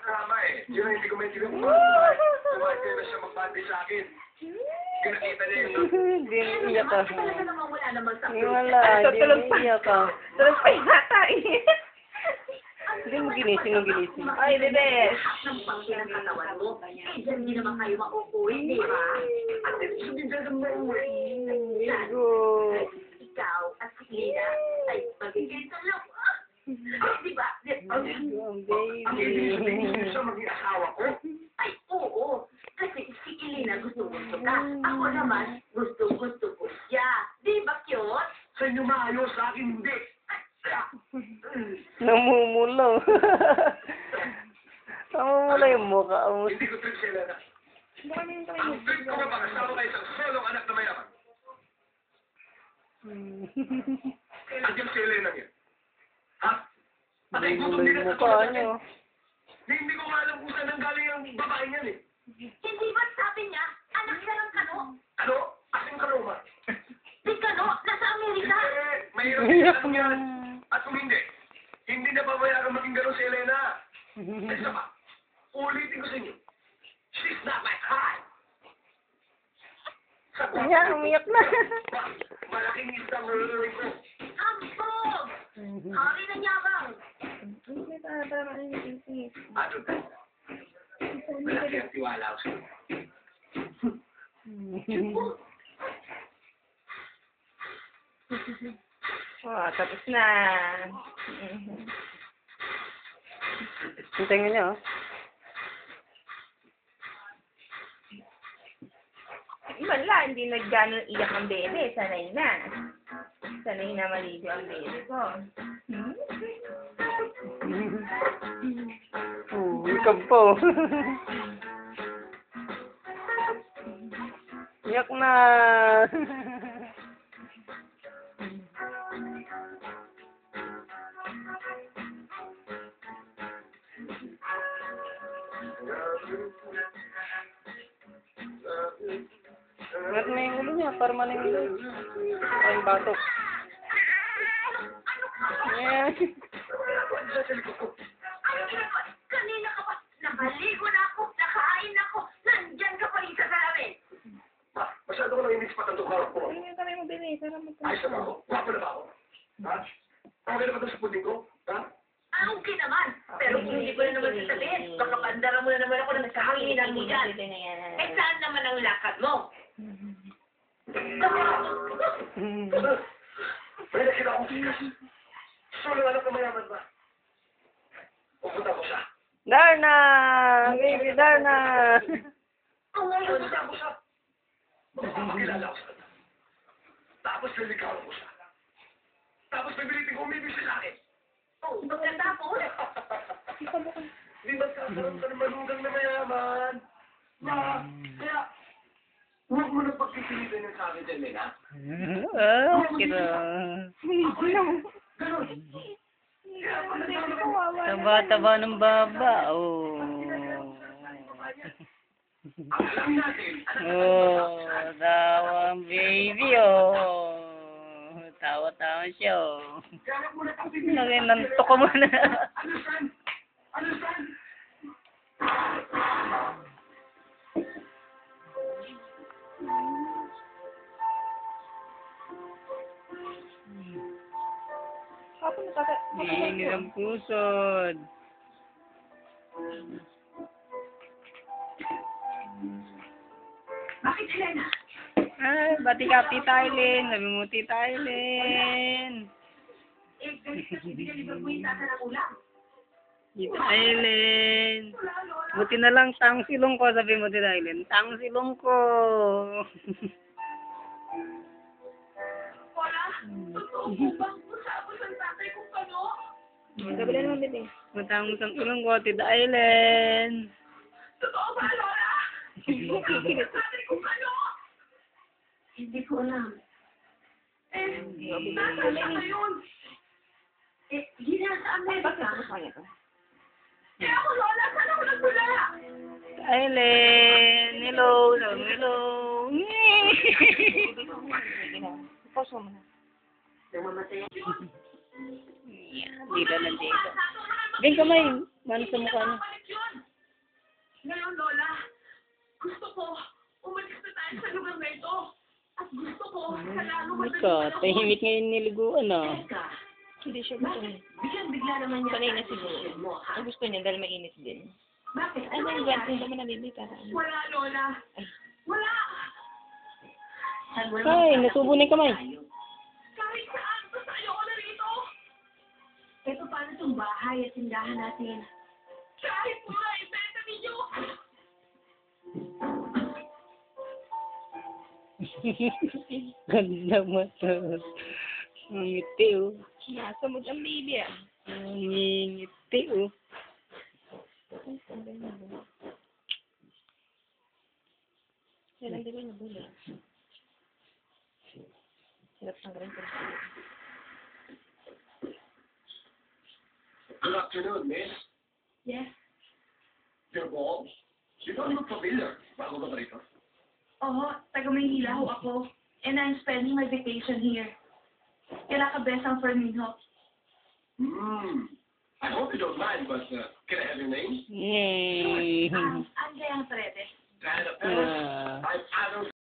Tama eh. Yun ang hindi ko maintindihan. Bakit kaya na siya magbandi sa akin? Kinakita niya yung... Hindi iyak ka. Namang wala naman hindi Tutulog pa. Tulog pa yata eh. Hindi mo ginising, mo ginising. Ay, bebe. ng pangkin ng katawan mo. Eh, dyan hindi naman kayo mauuwi, di ba? At hindi talaga mauuwi. Ligo. Ikaw at si Lina ay magiging tulog. Ah, di ba? Di- Ang Ang ibig sabihin niyo siya maging asawa ko? Ay, oo. Kasi si Elena gusto-gusto ka. Ako naman, gusto-gusto ko siya. Di ba, cute? Sa inyo maayos, sa akin hindi. Namumulaw. Namumula yung mukha mo. Hindi ko trip si Elena. Ang trip ko nga ba, kasama kayo isang solong anak na mayaman. Andiyan si Elena niya. Ha? Patay gutom din at mukha katulad niyo. Hindi ko nga alam kung saan ang galing ang babae niyan eh. Hindi ba sabi niya, anak siya ng kano? Ano? Asing karoma. Di kano? Nasa Amerika? Eh, mahirap din alam yan. At kung hindi, hindi na babayaran maging gano'n si Elena. At isa pa, ulitin ko sa inyo, she's not my high. Sa kwarto Yan, nito, umiyak na. ma- malaking isda ang rulurin ko. Ambog! Hari na nyabang! Ano ba? Malaki ang tiwala ko sa'yo. Oh, tapos na. Tingin niya, oh. Lang, hindi nagganon iyak ang bebe. Sanay na. Sanay na maligo ang bebe ko. Hmm? Oh, ikaw po. Iyak na. Ba't may ulo niya? Para man yung ulo. Ay, batok. Yeah. Pa, nabaligo na ako, nakain ako, nandyan ka pa rin sa salamin. Ma, masyado ko lang inis pa ang tukar ko. Yung kamay mo, bebe? Para mo Ayos na ba ako? Wapo na ba ako? Ha? Okay na ba ito sa puding ko? Ha? Ah, okay naman. Pero hindi ko na naman sasabihin. Kakapandara mo na naman ako ng nagkahanginan mo dyan. Na. Eh, saan naman ang lakad mo? May nakita akong sikas. Solo anak na mayaman ba? Pupunta ko siya. Darna! Baby, Darna! Tapos liligawan ko siya. Tapos pipilitin ko umibig sa akin. oh, pagkatapos, Di ba kakaroon ka ng manugang na mayaman? Ma, kaya, huwag mo na pagkikilitan yung sa akin dyan, Lena. Ah, kita. Ganon. Kaya pa nagkakaroon ako. Taba-taba ng baba. Oh. Oh, tawa ang baby, oh. Tawa-tawa siya, oh. Kaya huwag mo na Hingin ang pusod. bakit Helena? Ay, bati ka, Tita Aileen. Sabi mo, Tita Aileen. Eh. Tita Aileen. Buti na lang tang silong ko, sabi mo, Tita Aileen. Tang silong ko. Wala. Totoo po Gabi na naman, bebe. Matang isang silong ko, Tita Aileen. Totoo ba, Lola? Hindi ko alam. Eh, nasaan siya ngayon? Eh, hindi na sa Amerika. Eh, ako, Lola, saan ako nagmula? Aileen. Hello. Mo, hello. Pause mo muna. Namamatay. Yan, dito na dito. Bing kamay, mano sa mukha niya. Ngayon, Lola, gusto ko umalis na tayo sa lugar na ito. At gusto ko sa lalo Ika, tahimik ngayon niliguan ah. Teka, Hindi siya gusto niya. biglang-bigla naman niya. Sanay na siguro. Ang gusto niya dahil mainit din. Bakit? Ay, Ano may nangyari? gwante, hindi naman nalilita. Wala, Lola. Wala. Ay, nasubo na yung kamay. Itong bahay at tindahan natin? Kahit mura, ibenta ninyo. Ganda mata. Ang ngiti oh. Nasa mo ang baby ah. Ang ngiti oh. Yan ang diba niya bula. Hirap ng rin Good afternoon, miss. Yes? You're bald? You don't look familiar. Bago ka ba rito? Oo, taga Maynila ho ako. And I'm spending my vacation here. Kila ka besang for me. Hmm. I hope you don't mind, but uh, can I have your name? Yay! Sure. I'm, Andrea Fredes. And, uh. I'm Adolf